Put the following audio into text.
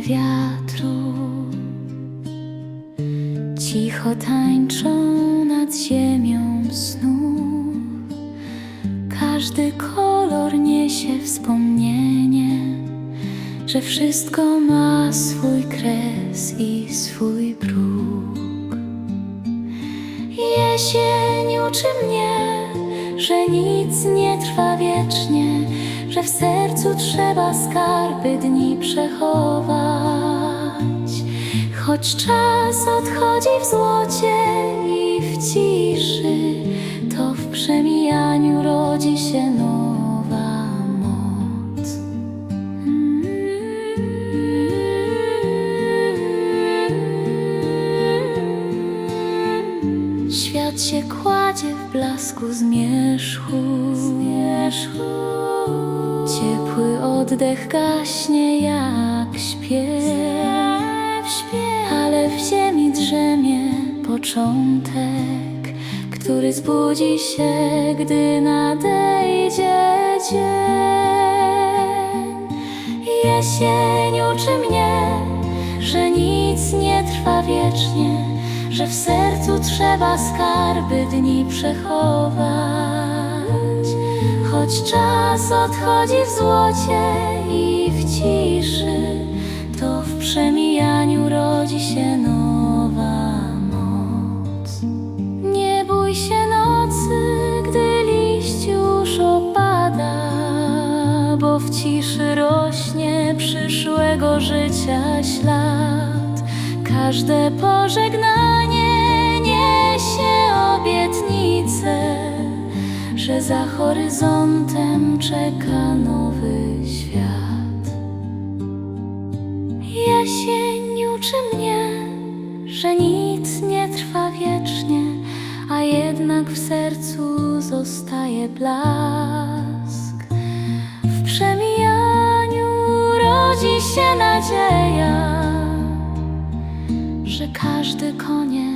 wiatru. Cicho tańczą nad ziemią snu. Każdy kolor niesie wspomnienie Że wszystko ma swój kres i swój próg Jesień uczy mnie, że nic nie trwa wiecznie, że w sercu trzeba skarby dni przechować. Choć czas odchodzi w złocie i w ciszy, to w przemijaniu rodzi się nowa moc. Świat się kładzie w blasku zmierzchu, zmierzchu. Ciepły oddech gaśnie jak śpiew, śpiew. Ale w ziemi drzemie początek, który zbudzi się, gdy nadejdzie dzień. Jesień uczy mnie, że nic nie trwa wiecznie, że w sercu trzeba skarby dni przechować. Choć czas odchodzi w złocie i w ciszy, to w przemijaniu rodzi się nowa moc. Nie bój się nocy, gdy liść już opada, bo w ciszy rośnie przyszłego życia ślad. Każde pożegnanie obietnicę, że za horyzontem czeka nowy świat. Jesień uczy mnie, że nic nie trwa wiecznie, a jednak w sercu zostaje blask. W przemijaniu rodzi się nadzieja, że każdy koniec